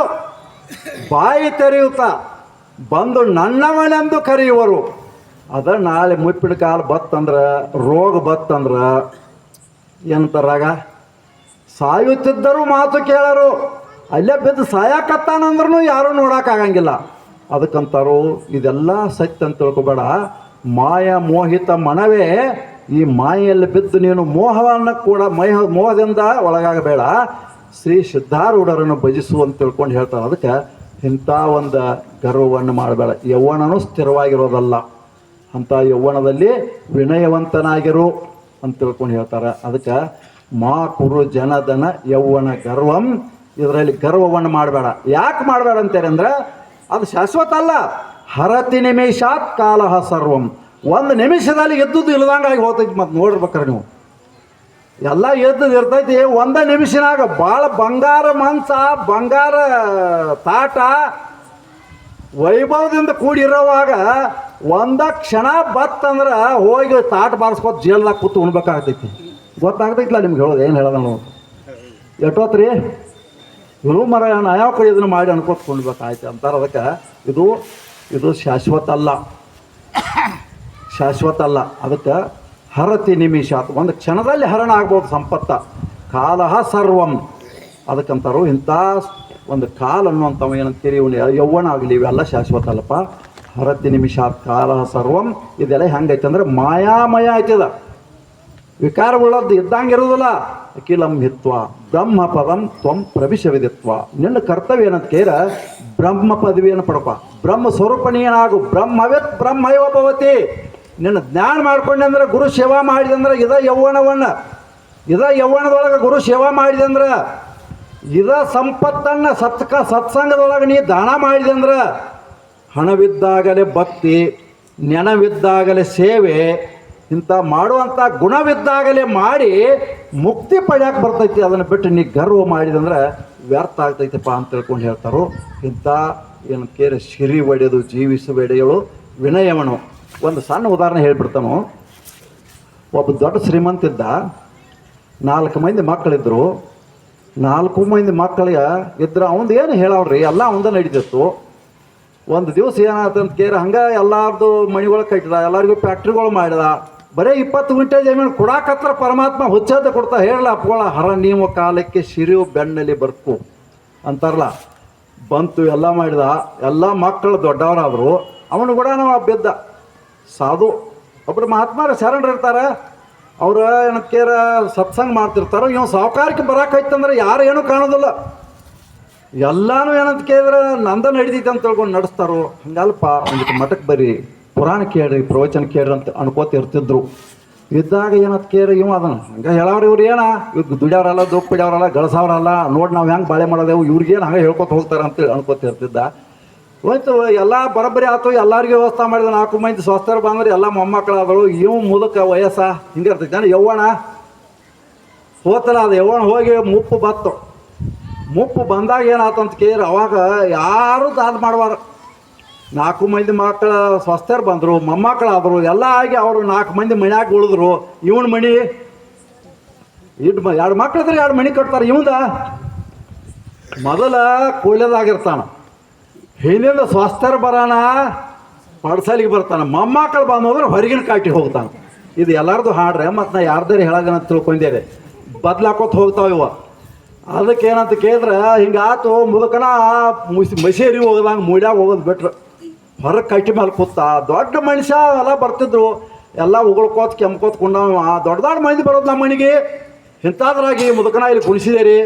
ಬಾಯಿ ತೆರೆಯುತ್ತ ಬಂದು ನನ್ನವನೆಂದು ಕರೆಯುವರು. ಅದ ನಾಳೆ ಮುಪ್ಪಿನ ಕಾಲ ಬತ್ತಂದ್ರೆ, ರೋಗ ಬತ್ತಂದ್ರೆ ಏನಂತಾರಾಗ ಸಾಯುತ್ತಿದ್ದರು ಮಾತು ಕೇಳರು. ಅಲ್ಲೇ ಬಿದ್ದು ಸಾಯಕತ್ತಾನಂದ್ರೂ ಯಾರೂ ನೋಡೋಕ್ಕಾಗಂಗಿಲ್ಲ ಅದಕ್ಕಂತಾರು ಇದೆಲ್ಲ ಸತ್ಯ ಅಂತ ತಿಳ್ಕೊಬೇಡ. ಮಾಯ ಮೋಹಿತ ಮನವೇ, ಈ ಮಾಯೆಯಲ್ಲಿ ಬಿದ್ದು ನೀನು ಮೋಹವನ್ನು ಕೂಡ ಮೈಹ, ಮೋಹದಿಂದ ಒಳಗಾಗಬೇಡ. ಶ್ರೀ ಸಿದ್ಧಾರೂಢರನ್ನು ಭಜಿಸು ಅಂತ ತಿಳ್ಕೊಂಡು ಹೇಳ್ತಾರೆ ಅದಕ್ಕೆ ಇಂಥ ಒಂದು ಗರ್ವವನ್ನು ಮಾಡಬೇಡ. ಯೌವನನೂ ಸ್ಥಿರವಾಗಿರೋದಲ್ಲ. ಅಂಥ ಯೌವನದಲ್ಲಿ ವಿನಯವಂತನಾಗಿರು ಅಂತ ತಿಳ್ಕೊಂಡು ಹೇಳ್ತಾರೆ. ಅದಕ್ಕೆ ಮಾ ಕುರು ಜನದನ ಯೌವನ ಗರ್ವಂ. ಇದರಲ್ಲಿ ಗರ್ವವನ್ನು ಮಾಡಬೇಡ. ಯಾಕೆ ಮಾಡಬೇಡ ಅಂತಾರೆ ಅಂದ್ರೆ ಅದು ಶಾಶ್ವತ ಅಲ್ಲ. ಹರತಿ ನಿಮಿಷಾತ್ ಕಾಲಹ ಸರ್ವಂ. ಒಂದು ನಿಮಿಷದಲ್ಲಿ ಎದ್ದುದು ಇಲ್ದಂಗಾಗಿ ಹೋಗ್ತೈತಿ ಮತ್ತು ನೋಡ್ಬೇಕಾರೆ ನೀವು. ಎಲ್ಲ ಎದ್ದದು ಇರ್ತೈತಿ. ಒಂದ ನಿಮಿಷನಾಗ ಭಾಳ ಬಂಗಾರ ಮಂಚ ಬಂಗಾರ ತಾಟ, ವೈಭವದಿಂದ ಕೂಡಿರೋವಾಗ ಒಂದ ಕ್ಷಣ ಬತ್ತಂದ್ರೆ ಹೋಗಿ ತಾಟ್ ಬಾರಿಸ್ಕೊತ ಜೇಲ್ದಾಗ ಕೂತು ಉಣ್ಬೇಕಾಗ್ತೈತಿ. ಗೊತ್ತಾಗ್ತೈತಿಲ್ಲ ನಿಮ್ಗೆ ಹೇಳೋದು, ಏನು ಹೇಳೋದ ನಾವು ಎಟ್ಟೋತ್ರಿ ಇರು ಮರ ಯಾವ ಕಡೆ ಇದನ್ನು ಮಾಡಿ ಅನ್ಕೋತ ಕುಣ್ಬೇಕಾಯ್ತು ಅಂತಾರೆ ಅದಕ್ಕೆ. ಇದು ಇದು ಶಾಶ್ವತ ಅಲ್ಲ ಶಾಶ್ವತ ಅಲ್ಲ ಅದಕ್ಕೆ ಹರತಿ ನಿಮಿಷ ಒಂದು ಕ್ಷಣದಲ್ಲಿ ಹರಣ ಆಗ್ಬೋದು ಸಂಪತ್ತ. ಕಾಲಹ ಸರ್ವಂ. ಅದಕ್ಕಂತಾರು ಇಂಥ ಒಂದು ಕಾಲ ಅನ್ನುವಂಥವು ಏನಂತೀರಿ ಇವನು ಯೌವನ ಆಗಲಿ, ಇವೆಲ್ಲ ಶಾಶ್ವತ ಅಲ್ಲಪ್ಪ ಹರತಿ ನಿಮಿಷಾತ್ ಕಾಲ ಸರ್ವಂ. ಇದೆಲ್ಲ ಹೆಂಗೈತೆ ಅಂದ್ರೆ ಮಾಯಾಮಯ ಆಯ್ತದ ವಿಕಾರವುಳ್ಳದ್ದು ಇದ್ದಂಗೆ ಇರೋದಿಲ್ಲ ಅಖಿಲಂ ಹಿತ್ವ ಬ್ರಹ್ಮ ಪದಂ ತ್ವಂ ಪ್ರವಿಶವಿದಿತ್ವ. ನಿನ್ನ ಕರ್ತವ್ಯ ಏನಂತ ಕೇರ ಬ್ರಹ್ಮ ಪದವಿಯನ್ನು ಪಡಪ ಬ್ರಹ್ಮ ಸ್ವರೂಪ ನೀನಾಗು ಬ್ರಹ್ಮಯವ ಬ್ರಹ್ಮೈವ ಭವತಿ. ನಿನ್ನ ಜ್ಞಾನ ಮಾಡ್ಕೊಂಡೆ ಅಂದ್ರೆ ಗುರು ಸೇವಾ ಮಾಡಿದಂದ್ರೆ ಇದ ಯೌವನವನ್ನ. ಇದ ಯೌವನದೊಳಗೆ ಗುರು ಸೇವಾ ಮಾಡಿದೆ ಅಂದ್ರೆ ಇದ ಸಂಪತ್ತನ್ನು ಸತ್ಕ ಸತ್ಸಂಗದೊಳಗೆ ನೀ ದಾನ ಮಾಡಿದೆ ಅಂದ್ರೆ ಹಣವಿದ್ದಾಗಲೇ ಭಕ್ತಿ, ನೆನವಿದ್ದಾಗಲೇ ಸೇವೆ, ಇಂಥ ಮಾಡುವಂಥ ಗುಣವಿದ್ದಾಗಲೇ ಮಾಡಿ ಮುಕ್ತಿ ಪಡೆಯಕ್ಕೆ ಬರ್ತೈತಿ. ಅದನ್ನು ಬಿಟ್ಟು ನೀ ಗರ್ವ ಮಾಡಿದಂದ್ರೆ ವ್ಯರ್ಥ ಆಗ್ತೈತಪ್ಪ ಅಂತ ತಿಳ್ಕೊಂಡು ಹೇಳ್ತಾರೋ. ಇಂಥ ಏನು ಕೇರೆ ಸಿರಿ ಒಡೆದು ಜೀವಿಸುವೆಡೆಯಳು ವಿನಯವನು. ಒಂದು ಸಣ್ಣ ಉದಾಹರಣೆ ಹೇಳ್ಬಿಡ್ತಾನು. ಒಬ್ಬ ದೊಡ್ಡ ಶ್ರೀಮಂತ ಇದ್ದ. ನಾಲ್ಕು ಮಂದಿ ಮಕ್ಕಳಿದ್ರು. ನಾಲ್ಕು ಮಂದಿ ಮಕ್ಕಳಿಗೆ ಇದ್ರೆ ಅವಂದು ಏನು ಹೇಳವ್ರಿ? ಎಲ್ಲ ಅವಂದ ನಡೀತಿತ್ತು. ಒಂದು ದಿವಸ ಏನಾಯ್ತಂತ ಕೇರ ಹಂಗೆ ಎಲ್ಲಾರ್ದು ಮಣಿಗಳು ಕಟ್ಟಿದ, ಎಲ್ಲರಿಗೂ ಫ್ಯಾಕ್ಟ್ರಿಗಳು ಮಾಡಿದ. ಬರೀ ಇಪ್ಪತ್ತು ಗುಂಟೆ ಜಮೀನು ಕೊಡಾಕತ್ರ ಪರಮಾತ್ಮ ಹುಚ್ಚದ ಕೊಡ್ತಾ, ಹೇಳಲ್ಲ ಅಪ್ಗಳ ಹರ ನೀವು ಕಾಲಕ್ಕೆ ಸಿರಿಯು ಬೆನ್ನಲ್ಲಿ ಬರ್ಕು ಅಂತಾರಲ್ಲ. ಬಂತು ಎಲ್ಲ ಮಾಡಿದ, ಎಲ್ಲ ಮಕ್ಕಳು ದೊಡ್ಡವರಾದರು, ಅವನು ಕೂಡ ನಾವು ಬಿದ್ದ ಸಾಧು ಒಬ್ಬರು ಮಹಾತ್ಮರ ಶರಣರು ಇರ್ತಾರೆ, ಅವ್ರು ಏನಕ್ಕೇರ ಕೇರ ಸತ್ಸಂಗ ಮಾಡ್ತಿರ್ತಾರೋ ಇವ್ ಸಾವುಕಾರಕ್ಕೆ ಬರಾಕೈತಂದ್ರೆ ಯಾರು ಏನೂ ಕಾಣೋದಿಲ್ಲ. ಎಲ್ಲಾನು ಏನಂತ ಕೇಳಿದ್ರೆ ನಂದ ನಡೀತೈತೆ ಅಂತ ತಿಳ್ಕೊಂಡು ನಡೆಸ್ತಾರೋ, ಹಂಗಲ್ಪ ಒಂದಿಟ್ಟು ಮಠಕ್ಕೆ ಬರ್ರಿ, ಪುರಾಣ ಕೇಳ್ರಿ, ಪ್ರವಚನ ಕೇಳ್ರಿ ಅಂತ ಅನ್ಕೋತ ಇರ್ತಿದ್ರು. ಇದ್ದಾಗ ಏನಂತ ಕೇಳಿ ಇವ ಅದನ್ನ ಹಂಗೆ ಹೇಳವ್ರಿ ಇವ್ರು ಏನ? ಇವ್ರು ದುಡಿಯವ್ರಲ್ಲ ಬಿಡವ್ರಲ್ಲ ಗಳಸವ್ರಲ್ಲ, ನೋಡಿ ನಾವು ಹೆಂಗೆ ಬಾಳೆ ಮಾಡೋದೇವು ಇವ್ರಿಗೇನು ಹಂಗೆ ಹೇಳ್ಕೊತ ಹೋಗ್ತಾರೆ ಅಂತ ಅನ್ಕೋತ ಇರ್ತಿದ್ದ. ಹೋಯ್ತು, ಎಲ್ಲ ಬರಬ್ಬರಿ ಆತು, ಎಲ್ಲರಿಗೂ ವ್ಯವಸ್ಥೆ ಮಾಡಿದ ನಾಲ್ಕು ಮಂದಿ ಸ್ವಸ್ಥರು ಬಂದ್ರೆ, ಎಲ್ಲ ಮೊಮ್ಮಕ್ಕಳಾದಳು, ಇವ್ ಮುದಕ ವಯಸ್ಸ ಹಿಂಗೆ ಇರ್ತೈತೆ. ಯವ್ವಣ ಹೋತಲ್ಲ, ಅದು ಯವ್ವಣ ಹೋಗಿ ಮುಪ್ಪು ಬತ್ತು. ಮುಪ್ಪು ಬಂದಾಗ ಏನಾತಂತ ಕೇಳಿ ಅವಾಗ ಯಾರು ದಾದ ಮಾಡುವಾರ ನಾಲ್ಕು ಮಂದಿ ಮಕ್ಕಳ ಸ್ವಸ್ಥರು ಬಂದರು ಮೊಮ್ಮಕ್ಕಳಾದರು ಎಲ್ಲ ಆಗಿ ಅವರು ನಾಲ್ಕು ಮಂದಿ ಮನ್ಯಾಗ ಉಳಿದ್ರು. ಇವನ ಮಣಿ ಇಟ್ ಮ, ಎರಡು ಮಕ್ಳಿದ್ರೆ ಎರಡು ಮಣಿ ಕಟ್ತಾರೆ ಇವಂದ. ಮೊದಲ ಕೂಲೆದಾಗಿರ್ತಾನ. ಹಿಂದಿಂದ ಸ್ವಸ್ಥರು ಬರೋಣ ಪಡ್ಸಲಿಗೆ ಬರ್ತಾನೆ. ಮೊಮ್ಮಕ್ಕಳು ಬಂದೋದ್ರೆ ಹೊರಗಿನ ಕಾಟಿ ಹೋಗ್ತಾನೆ. ಇದು ಎಲ್ಲರದು ಹಾಡ್ರೆ, ಮತ್ತು ನಾ ಯಾರ್ದಾರು ಹೇಳೋದನ್ನ ತಿಳ್ಕೊಂಡಿದೆ. ಬದ್ಲಾಕೋತ ಹೋಗ್ತಾವ ಇವ. ಅದಕ್ಕೆ ಏನಂತ ಕೇಳಿದ್ರೆ ಹಿಂಗಾತು ಮುದುಕನ ಮುಸಿ ಮಸೇರಿ ಹೋಗದಂಗೆ ಮೂಡ್ಯಾಗ ಹೋಗೋದು ಬಿಟ್ರು. ಹೊರ ಕಟ್ಟಿ ಮೇಲೆ ಕೂತ, ದೊಡ್ಡ ಮನುಷ್ಯ ಎಲ್ಲ ಬರ್ತಿದ್ರು. ಎಲ್ಲ ಉಗುಳ್ಕೋತ, ಕೆಮ್ಕೋತ ಕುಂಡವ. ದೊಡ್ಡ ದೊಡ್ಡ ಮಂದಿ ಬರೋದು ನಮ್ಮ ಮನೆಗೆ. ಇಂಥದ್ರಾಗಿ ಮುದುಕನ ಇಲ್ಲಿ ಕುಣಿಸಿದೇರಿ.